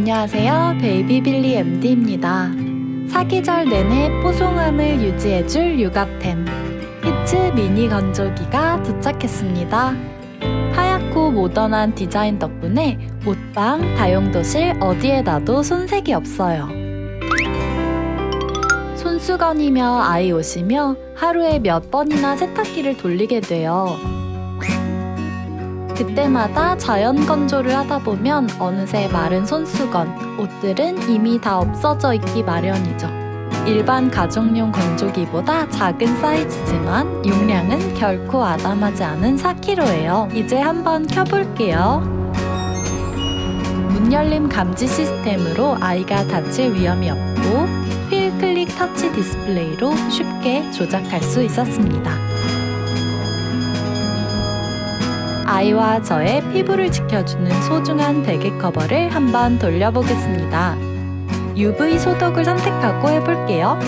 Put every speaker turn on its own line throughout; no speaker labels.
안녕하세요. 베이비빌리 MD입니다. 사계절 내내 뽀송함을 유지해줄 육아템. 히츠 미니 건조기가 도착했습니다. 하얗고 모던한 디자인 덕분에 옷방, 다용도실 어디에 놔도 손색이 없어요. 손수건이며 아이 옷이며 하루에 몇 번이나 세탁기를 돌리게 돼요. 그때마다 자연 건조를 하다 보면 어느새 마른 손수건, 옷들은 이미 다 없어져 있기 마련이죠. 일반 가정용 건조기보다 작은 사이즈지만 용량은 결코 아담하지 않은 4kg예요. 이제 한번 켜볼게요. 문 열림 감지 시스템으로 아이가 다칠 위험이 없고 휠 클릭 터치 디스플레이로 쉽게 조작할 수 있었습니다. 아이와 저의 피부를 지켜주는 소중한 베개 커버를 한번 돌려보겠습니다. UV 소독을 선택하고 해볼게요.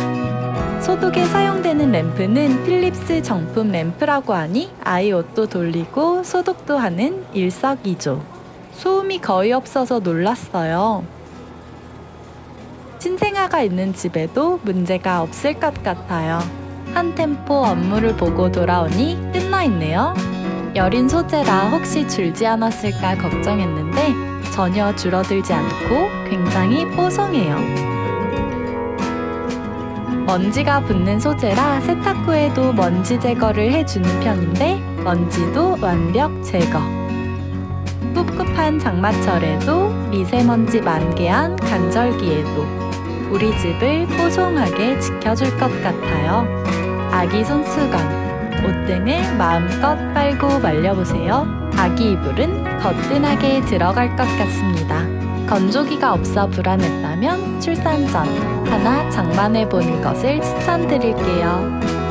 소독에 사용되는 램프는 필립스 정품 램프라고 하니 아이 옷도 돌리고 소독도 하는 일석이조. 소음이 거의 없어서 놀랐어요. 신생아가 있는 집에도 문제가 없을 것 같아요. 한 템포 업무를 보고 돌아오니 끝나 있네요. 여린 소재라 혹시 줄지 않았을까 걱정했는데 전혀 줄어들지 않고 굉장히 뽀송해요. 먼지가 붙는 소재라 세탁 후에도 먼지 제거를 해주는 편인데 먼지도 완벽 제거. 꿉꿉한 장마철에도 미세먼지 만개한 간절기에도 우리 집을 뽀송하게 지켜줄 것 같아요. 아기 손수건. 옷등을 마음껏 빨고 말려보세요. 아기 이불은 거뜬하게 들어갈 것 같습니다. 건조기가 없어 불안했다면 출산 전 하나 장만해 보는 것을 추천드릴게요.